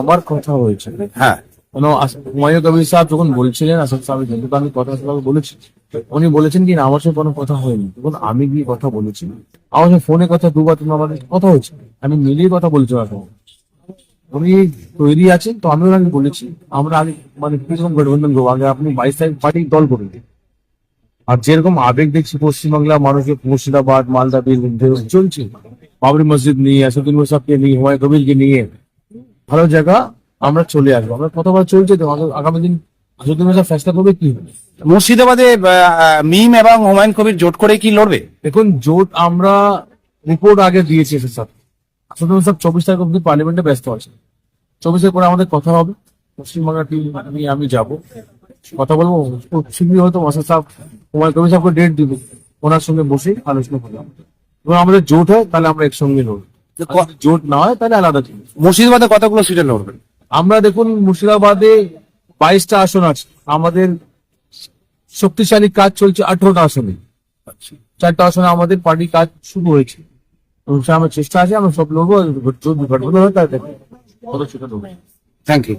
আমার কথা হয়েছে। হ্যাঁ। কোনো হুমায়ুন কবির সাহেব যখন বলছিলেন আসাদ কিন্তু আমি কথা সাহেব বলেছি উনি বলেছেন কি আমার সাথে কোনো কথা হয়নি। তখন আমি গিয়ে কথা বলেছি। আমার সাথে ফোনে কথা দুবার কথা হয়েছে। আমি মিলিয়ে কথা বলছি এখন উনি তৈরি আছেন তো আমি ওনাকে বলেছি আমরা আগে মানে কীরকম গঠবন্ধন করব? আগে আপনি বাইশ তারিখ পার্টি দল করুন। আর যেরকম আবেগ দেখছি পশ্চিমবাংলা মানুষের মুর্শিদাবাদ মালদা বীরভূম চলছে। বাবরি মসজিদ নিয়ে আসাদুল মুসাফকে নিয়ে হুমায়ুন কবিরকে নিয়ে ভালো জায়গা আমরা চলে আসব। আমরা কতবার চলছে তো? আগামী দিন আসাদুল মুসাফ ফেসলা করবে কি? মুর্শিদাবাদে মিম এবং হুমায়ুন কবির জোট করে কি লড়বে? দেখুন জোট আমরা রিপোর্ট আগে দিয়েছি এসে স্যার। আসাদুল মুসাফ চব্বিশ তারিখ অব্দি পার্লামেন্টে ব্যস্ত আছে। চব্বিশের পরে আমাদের কথা হবে। পশ্চিমবাংলা টিম নিয়ে আমি যাব। কথা বলব। শীঘ্রই হয়তো মাসাদ সাহেব হুমায়ুন কবির সাহেবকে ডেট দিব। ওনার সঙ্গে বসে আলোচনা করলাম এবং আমাদের জোট হয় তাহলে আমরা একসঙ্গে লড়বো। জোট না হয় তাহলে আলাদা জিনিস। মুর্শিদাবাদে কতগুলো সিটে লড়বেন? আমরা দেখুন মুর্শিদাবাদে বাইশটা আসন আছে। আমাদের শক্তিশালী কাজ চলছে আঠারোটা আসনে। চারটা আসনে আমাদের পার্টি কাজ শুরু হয়েছে। আমার চেষ্টা আছে আমরা সব লোক থ্যাংক ইউ